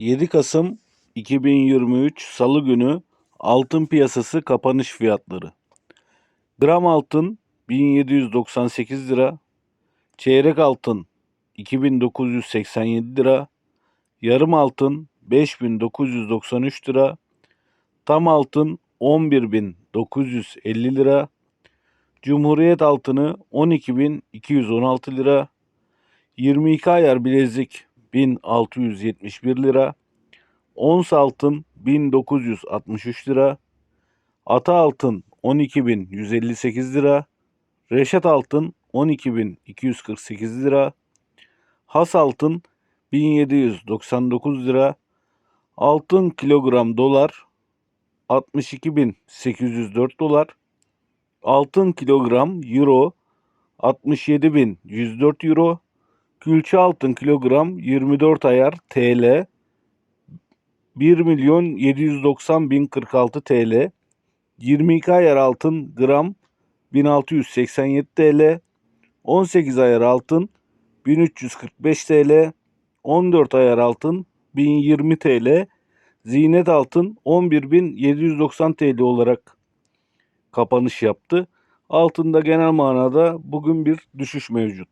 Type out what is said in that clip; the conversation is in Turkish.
7 Kasım 2023 Salı günü altın piyasası kapanış fiyatları. Gram altın 1798 lira, çeyrek altın 2987 lira, yarım altın 5993 lira, tam altın 11950 lira, Cumhuriyet altını 12216 lira, 22 ayar bilezik 1671 lira, ons altın 1963 lira, ata altın 12158 lira, reşat altın 12248 lira, has altın 1799 lira, altın kilogram dolar 62804 dolar, altın kilogram euro 67104 euro, külçe altın kilogram 24 ayar TL 1 milyon 790 bin 46 TL, 22 ayar altın gram 1687 TL, 18 ayar altın 1345 TL, 14 ayar altın 1020 TL, ziynet altın 11.790 TL olarak kapanış yaptı. Altında genel manada bugün bir düşüş mevcut.